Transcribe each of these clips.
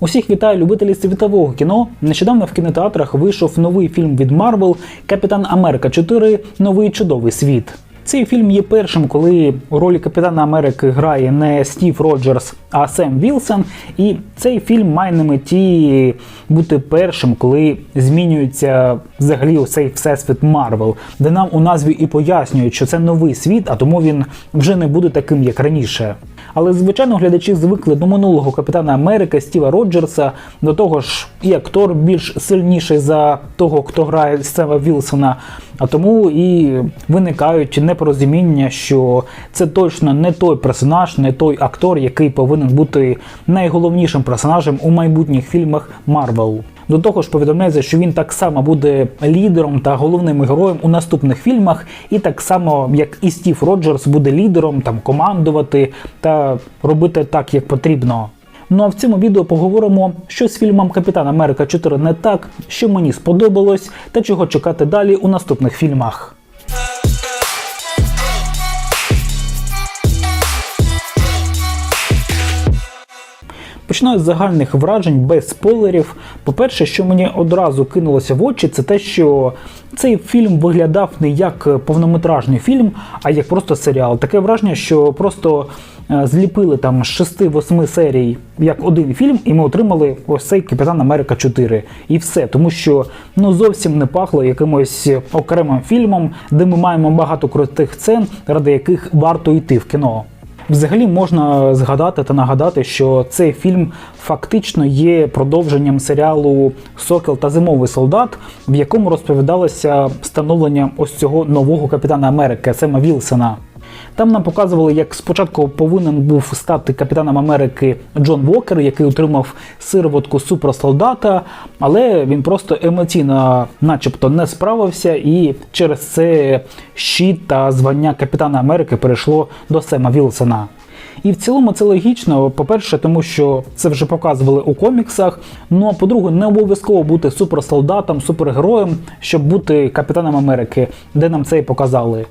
Усіх вітаю любителі світового кіно. Нещодавно в кінотеатрах вийшов новий фільм від Марвел Капітан Америка 4. Новий чудовий світ. Цей фільм є першим, коли у ролі Капітана Америки грає не Стів Роджерс, а Сем Вілсон. І цей фільм має на меті бути першим, коли змінюється взагалі цей всесвіт Марвел, де нам у назві і пояснюють, що це новий світ, а тому він вже не буде таким, як раніше. Але звичайно, глядачі звикли до минулого капітана Америки Стіва Роджерса, до того ж, і актор більш сильніший за того, хто грає Сема Вілсона. А тому і виникають непорозуміння, що це точно не той персонаж, не той актор, який повинен бути найголовнішим персонажем у майбутніх фільмах Марвел. До того ж, повідомляється, що він так само буде лідером та головним героєм у наступних фільмах, і так само, як і Стів Роджерс, буде лідером, там командувати та робити так, як потрібно. Ну а в цьому відео поговоримо, що з фільмом Капітан Америка 4 не так, що мені сподобалось, та чого чекати далі у наступних фільмах. Починаю з загальних вражень без спойлерів. По-перше, що мені одразу кинулося в очі, це те, що цей фільм виглядав не як повнометражний фільм, а як просто серіал. Таке враження, що просто е, зліпили там з 6-8 серій як один фільм, і ми отримали ось цей Капітан Америка 4. І все, тому що ну зовсім не пахло якимось окремим фільмом, де ми маємо багато крутих сцен, ради яких варто йти в кіно. Взагалі можна згадати та нагадати, що цей фільм фактично є продовженням серіалу Сокіл та Зимовий солдат, в якому розповідалося становлення ось цього нового капітана Америки Сема Вілсона. Там нам показували, як спочатку повинен був стати капітаном Америки Джон Вокер, який отримав сироватку суперсолдата, але він просто емоційно, начебто, не справився, і через це щит та звання капітана Америки перейшло до Сема Вілсона. І в цілому це логічно. По-перше, тому що це вже показували у коміксах. Ну а по-друге, не обов'язково бути суперсолдатом, супергероєм, щоб бути капітаном Америки, де нам це і показали.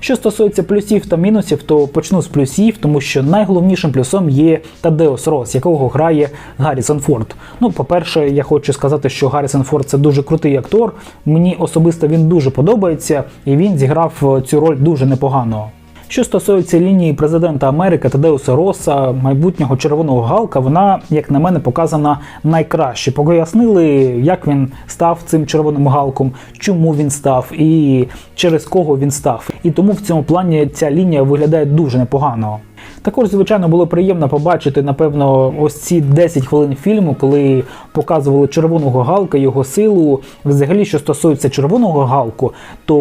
Що стосується плюсів та мінусів, то почну з плюсів, тому що найголовнішим плюсом є Тадеос Рос, якого грає Гаррісон Форд. Ну, по-перше, я хочу сказати, що Гаррісон Форд це дуже крутий актор. Мені особисто він дуже подобається, і він зіграв цю роль дуже непогано. Що стосується лінії президента Америки Тадеуса Роса, майбутнього червоного галка, вона, як на мене, показана найкраще. Пояснили, як він став цим червоним галком, чому він став і через кого він став. І тому в цьому плані ця лінія виглядає дуже непогано. Також, звичайно, було приємно побачити, напевно, ось ці 10 хвилин фільму, коли показували червоного галка, його силу. Взагалі, що стосується червоного галку, то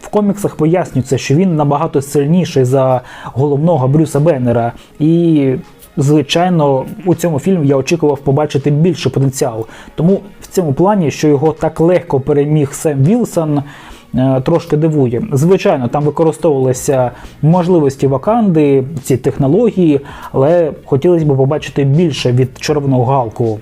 в коміксах пояснюється, що він набагато сильніший за головного Брюса Беннера. І Звичайно, у цьому фільмі я очікував побачити більше потенціал. Тому в цьому плані, що його так легко переміг Сем Вілсон, трошки дивує. Звичайно, там використовувалися можливості Ваканди, ці технології, але хотілося б побачити більше від червоного галку.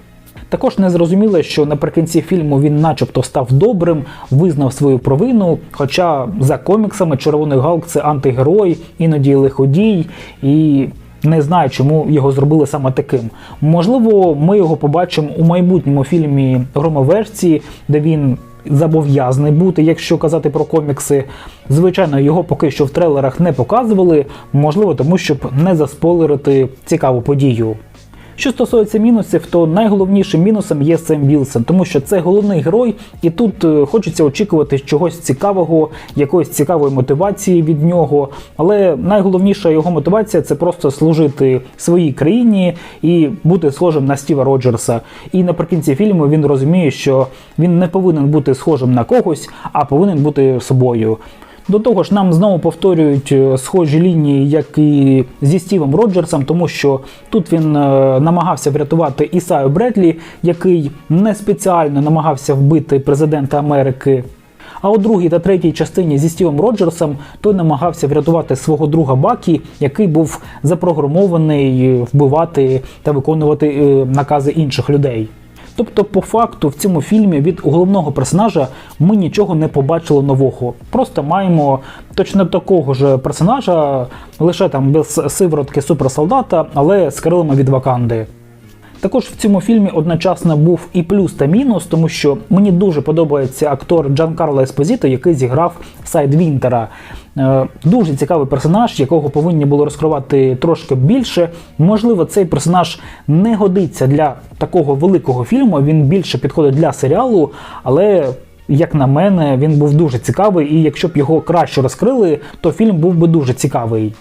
Також не зрозуміло, що наприкінці фільму він, начебто, став добрим, визнав свою провину. Хоча за коміксами Червоний Галк це антигерой, іноді лиходій і. Не знаю, чому його зробили саме таким. Можливо, ми його побачимо у майбутньому фільмі Громоверсії, де він зобов'язаний бути, якщо казати про комікси. Звичайно, його поки що в трейлерах не показували, можливо, тому щоб не заспойлерити цікаву подію. Що стосується мінусів, то найголовнішим мінусом є Сем Вілсон, тому що це головний герой, і тут е, хочеться очікувати чогось цікавого, якоїсь цікавої мотивації від нього. Але найголовніша його мотивація це просто служити своїй країні і бути схожим на Стіва Роджерса. І наприкінці фільму він розуміє, що він не повинен бути схожим на когось, а повинен бути собою. До того ж, нам знову повторюють е, схожі лінії, як і зі Стівом Роджерсом, тому що тут він е, намагався врятувати Ісаю Бредлі, який не спеціально намагався вбити президента Америки. А у другій та третій частині зі Стівом Роджерсом той намагався врятувати свого друга Бакі, який був запрограмований вбивати та виконувати е, накази інших людей. Тобто, по факту, в цьому фільмі від головного персонажа ми нічого не побачили нового. Просто маємо точно такого ж персонажа, лише там без сиворотки суперсолдата, але з крилами від Ваканди. Також в цьому фільмі одночасно був і плюс та мінус, тому що мені дуже подобається актор Джан Карло Еспозіто, який зіграв Сайд Вінтера. Е, Дуже цікавий персонаж, якого повинні було розкривати трошки більше. Можливо, цей персонаж не годиться для такого великого фільму. Він більше підходить для серіалу, але. Як на мене, він був дуже цікавий, і якщо б його краще розкрили, то фільм був би дуже цікавий.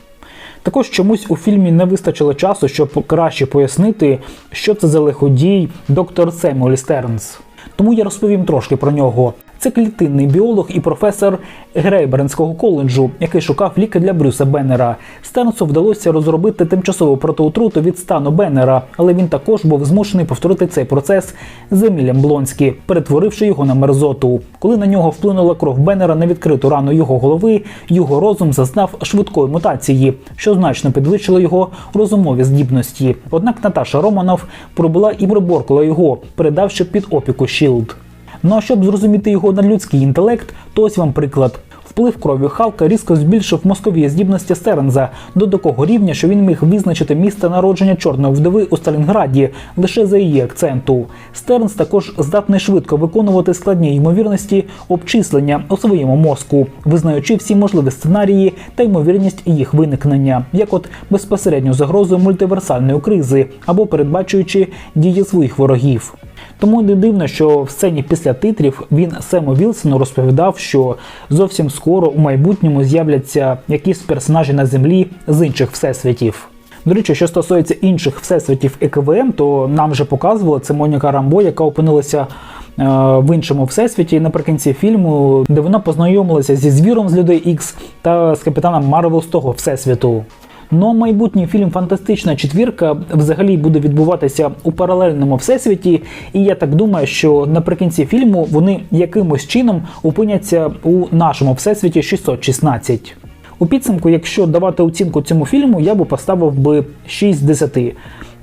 Також чомусь у фільмі не вистачило часу, щоб краще пояснити, що це за лиходій доктор Семюель Стернс. Тому я розповім трошки про нього. Це клітинний біолог і професор Грейбернського коледжу, який шукав ліки для Брюса Беннера. Стернсу вдалося розробити тимчасову протиутруту від стану Беннера, але він також був змушений повторити цей процес з Емілем Блонські, перетворивши його на мерзоту. Коли на нього вплинула кров Беннера на відкриту рану його голови, його розум зазнав швидкої мутації, що значно підвищило його розумові здібності. Однак Наташа Романов пробула і приборкала його, передавши під опіку Шілд. Ну а щоб зрозуміти його надлюдський інтелект, то ось вам приклад. Вплив крові Халка різко збільшив мозкові здібності Стернза до такого рівня, що він міг визначити місце народження чорної вдови у Сталінграді лише за її акценту. Стернс також здатний швидко виконувати складні ймовірності обчислення у своєму мозку, визнаючи всі можливі сценарії та ймовірність їх виникнення, як от безпосередню загрозу мультиверсальної кризи або передбачуючи дії своїх ворогів. Тому не дивно, що в сцені після титрів він Сему Вілсону розповідав, що зовсім скоро у майбутньому з'являться якісь персонажі на землі з інших всесвітів. До речі, що стосується інших всесвітів ЕКВМ, то нам вже показували це Моніка Рамбо, яка опинилася е, в іншому всесвіті наприкінці фільму, де вона познайомилася зі звіром з людей Ікс та з капітаном Марвел з того всесвіту. Ну майбутній фільм Фантастична четвірка взагалі буде відбуватися у паралельному всесвіті, і я так думаю, що наприкінці фільму вони якимось чином опиняться у нашому всесвіті 616. У підсумку, якщо давати оцінку цьому фільму, я би поставив би 6 з 10.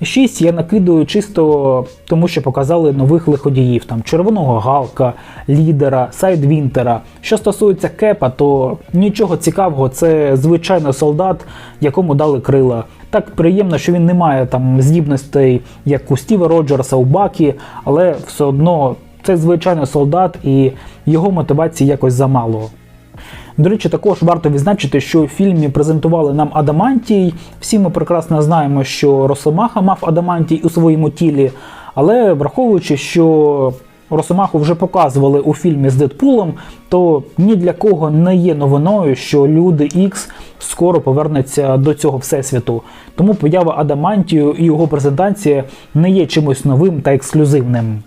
6 я накидую чисто тому, що показали нових лиходіїв, там червоного галка, лідера, сайдвінтера. Що стосується кепа, то нічого цікавого, це звичайний солдат, якому дали крила. Так приємно, що він не має там здібностей, як у Стіва Роджерса у Бакі, але все одно це звичайний солдат і його мотивації якось замало. До речі, також варто відзначити, що в фільмі презентували нам Адамантій. Всі ми прекрасно знаємо, що Росомаха мав Адамантій у своєму тілі, але враховуючи, що Росомаху вже показували у фільмі з Дедпулом, то ні для кого не є новиною, що люди Ікс скоро повернуться до цього всесвіту. Тому поява Адамантію і його презентація не є чимось новим та ексклюзивним.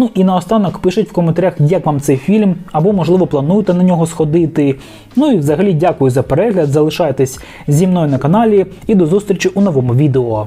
Ну і наостанок пишіть в коментарях, як вам цей фільм, або, можливо, плануєте на нього сходити. Ну і взагалі дякую за перегляд. Залишайтесь зі мною на каналі і до зустрічі у новому відео.